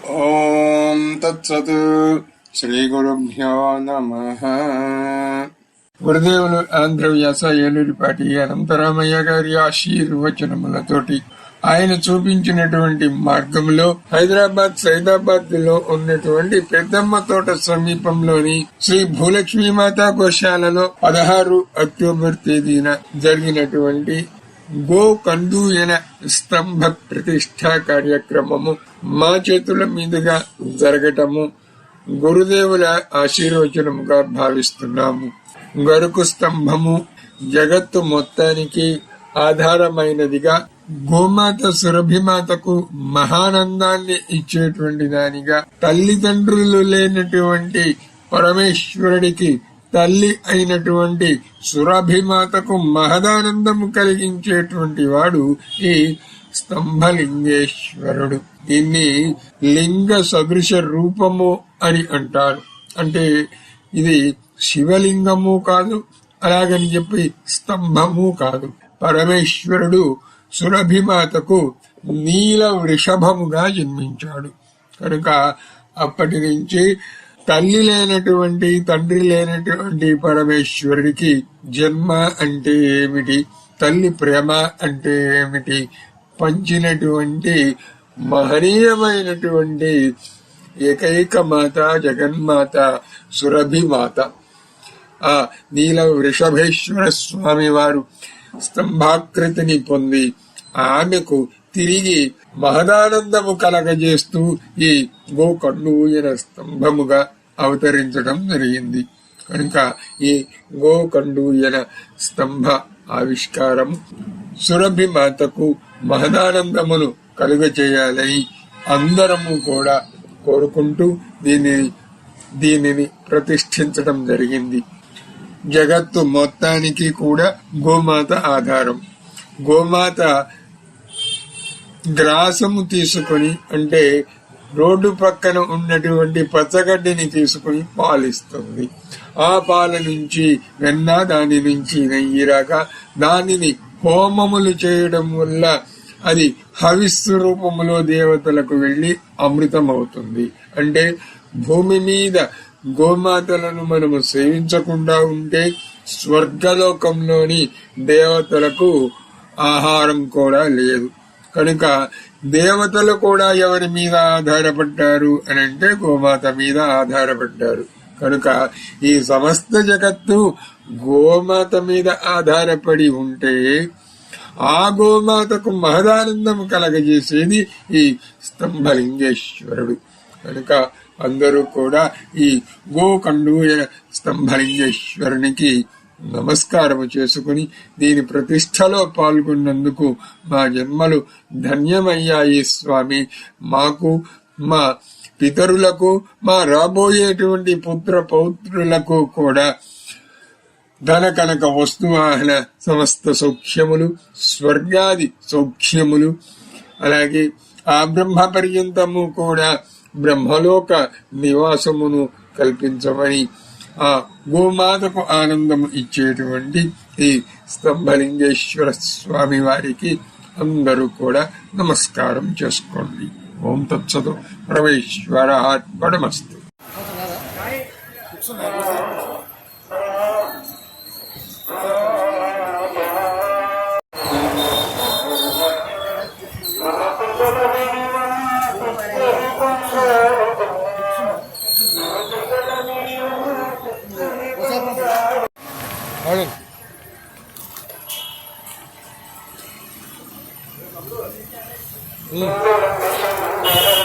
ఓం తత్సత్ శ్రీ గురుభ్యో నమ గురుదేవులు ఆంధ్ర వ్యాస ఏలూరిపాటి అనంతరామయ్య గారి ఆశీర్వచనములతోటి ఆయన చూపించినటువంటి మార్గంలో హైదరాబాద్ సైదాబాద్లో ఉన్నటువంటి పెద్దమ్మ తోట సమీపంలోని శ్రీ భూలక్ష్మీ మాతా గోశాలలో పదహారు అక్టోబర్ తేదీన జరిగినటువంటి గో స్తంభ ప్రతిష్ట కార్యక్రమము మా చేతుల మీదుగా జరగటము. గురుదేవుల ఆశీర్వచనముగా భావిస్తున్నాము. గరుకు స్తంభము జగత్తు మొత్తానికి ఆధారమైనదిగా గోమాత సురభిమాతకు మహానందాన్ని ఇచ్చేటువంటి దానిగా తల్లిదండ్రులు లేనటువంటి పరమేశ్వరుడికి తల్లి అయినటువంటి సురభిమాతకు మహదానందము కలిగించేటువంటి వాడు ఈ స్తంభలింగేశ్వరుడు. దీన్ని లింగ సదృశ రూపము అని అంటారు. అంటే ఇది శివలింగము కాదు అలాగని చెప్పి స్తంభము కాదు. పరమేశ్వరుడు సురభిమాతకు నీల వృషభముగా జన్మించాడు. కనుక అప్పటి నుంచి తల్లి లేనటువంటి తండ్రి లేనటువంటి పరమేశ్వరుడికి జన్మ అంటే ఏమిటి? తల్లి ప్రేమ అంటే ఏమిటి? పంచినటువంటి మహనీయమైనటువంటి ఏకైక మాత జగన్మాత సురభిమాత. ఆ నీల వృషభేశ్వర స్వామి వారు స్తంభాకృతిని పొంది ఆమెకు తిరిగి మహదానందము కలగజేస్తూ ఈ గోకండూయన స్తంభముగా అవతరించడం జరిగింది. కనుక ఈ గోకండూయన స్తంభ ఆవిష్కారం సురభి మాతకు మహదానందమును కలుగచేయాలని అందరము కూడా కోరుకుంటూ దీనిని దీనిని ప్రతిష్ఠించడం జరిగింది. జగత్తు మొత్తానికి కూడా గోమాత ఆధారం. గోమాత గ్రాసము తీసుకొని అంటే రోడ్డు పక్కన ఉన్నటువంటి పచ్చగడ్డిని తీసుకుని పాలిస్తుంది. ఆ పాల నుంచి వెన్న దాని నుంచి నెయ్యి రాక దానిని హోమములు చేయడం వల్ల అది హవిస్సు రూపములో దేవతలకు వెళ్ళి అమృతం అవుతుంది అంటే భూమి మీద గోమాతలను మనము సేవించకుండా ఉంటే స్వర్గలోకంలోని దేవతలకు ఆహారం కూడా లేదు. కనుక దేవతలు కూడా ఎవరి మీద ఆధారపడ్డారు అని అంటే గోమాత మీద ఆధారపడ్డారు. కనుక ఈ సమస్త జగత్తు గోమాత మీద ఆధారపడి ఉంటే ఆ గోమాతకు మహదానందం కలగజేసేది ఈ స్తంభలింగేశ్వరుడు. కనుక అందరూ కూడా ఈ గోకండూయ స్తంభలింగేశ్వరునికి నమస్కారము చేసుకుని దీని ప్రతిష్టలో పాల్గొన్నందుకు మా జన్మలు ధన్యమయ్యాయి స్వామి. మాకు మా పితరులకు మా రాబోయేటువంటి పుత్ర పౌత్రులకు కూడా ధన కనక వస్తువాహన సమస్త సౌఖ్యములు స్వర్గాది సౌఖ్యములు అలాగే ఆ బ్రహ్మ పర్యంతము కూడా బ్రహ్మలోక నివాసమును కల్పించమని ఆ గోమాతకు ఆనందం ఇచ్చేటువంటి ఈ స్తంభలింగేశ్వర స్వామి వారికి అందరూ కూడా నమస్కారం చేసుకోండి. ఓం తత్సదు పరమేశ్వర పడమస్తు Mm.